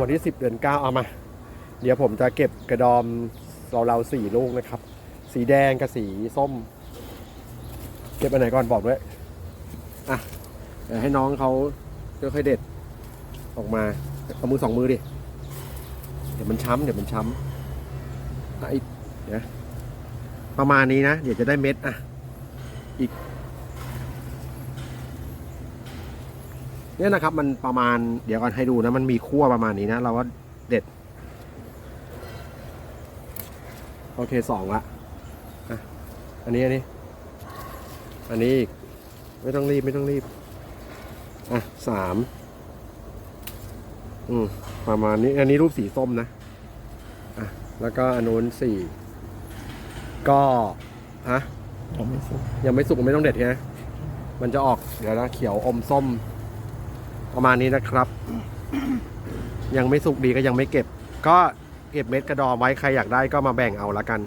วันที่ 10 เดือน 9 เอามา เดี๋ยวผมจะเก็บกระดอมเราเราๆสี่ลูกนะครับ สีแดงกับสีส้ม เก็บอันไหนก่อนบอกด้วย อะเดี๋ยวให้น้องเขาค่อยๆเด็ด ออกมาเอามือสองมือดิ เดี๋ยวมันช้ำเดี๋ยวมันช้ำอีกเดี๋ยประมาณนี้นะ เดี๋ยวจะได้เม็ดอะ อีก เนี่ยนะครับ มันประมาณเดี๋ยวก่อนให้ดูนะมันมีขั้วประมาณนี้นะ เราก็เด็ด โอเคสองละอะอันนี้อันนี้ อันนี้อีกไม่ต้องรีบไม่ต้องรีบ อะสามอืมประมาณนี้ อันนี้รูปสีส้มนะ อะ แล้วก็อันนู้นสี่ก็ฮะยังไม่สุกยังไม่สุกไม่ต้องเด็ดใช่ไหมมันจะออกเดี๋ยวนะเขียวอมส้ม ประมาณนี้นะครับ ยังไม่สุกดีก็ยังไม่เก็บ ก็เก็บเม็ดกระดอมไว้ใครอยากได้ก็มาแบ่งเอาละกัน